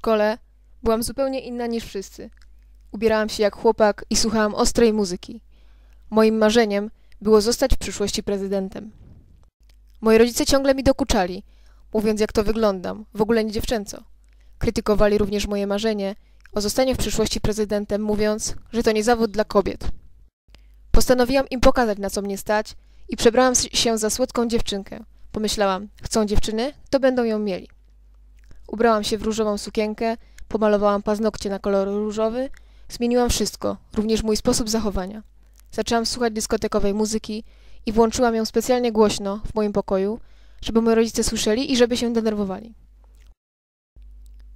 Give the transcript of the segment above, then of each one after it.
szkole byłam zupełnie inna niż wszyscy. Ubierałam się jak chłopak i słuchałam ostrej muzyki. Moim marzeniem było zostać w przyszłości prezydentem. Moi rodzice ciągle mi dokuczali, mówiąc jak to wyglądam, w ogóle nie dziewczęco. Krytykowali również moje marzenie o zostaniu w przyszłości prezydentem, mówiąc, że to nie zawód dla kobiet. Postanowiłam im pokazać, na co mnie stać i przebrałam się za słodką dziewczynkę. Pomyślałam, chcą dziewczyny, to będą ją mieli. Ubrałam się w różową sukienkę, pomalowałam paznokcie na kolor różowy, zmieniłam wszystko, również mój sposób zachowania. Zaczęłam słuchać dyskotekowej muzyki i włączyłam ją specjalnie głośno w moim pokoju, żeby moi rodzice słyszeli i żeby się denerwowali.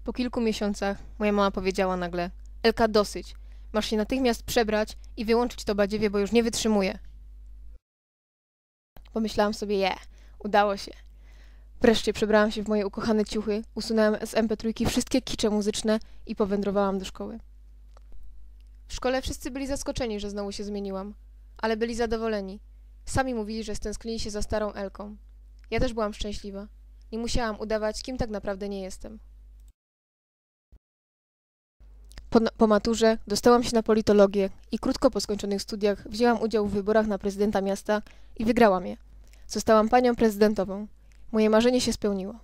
Po kilku miesiącach moja mama powiedziała nagle: Elka, dosyć. Masz się natychmiast przebrać i wyłączyć to badziewie, bo już nie wytrzymuję. Pomyślałam sobie, je, udało się. Wreszcie przebrałam się w moje ukochane ciuchy, usunęłam z MP3 wszystkie kicze muzyczne i powędrowałam do szkoły. W szkole wszyscy byli zaskoczeni, że znowu się zmieniłam, ale byli zadowoleni. Sami mówili, że stęsknili się za starą Elką. Ja też byłam szczęśliwa. Nie musiałam udawać, kim tak naprawdę nie jestem. Po, po maturze dostałam się na politologię i krótko po skończonych studiach wzięłam udział w wyborach na prezydenta miasta i wygrałam je. Zostałam panią prezydentową. Moje marzenie się spełniło.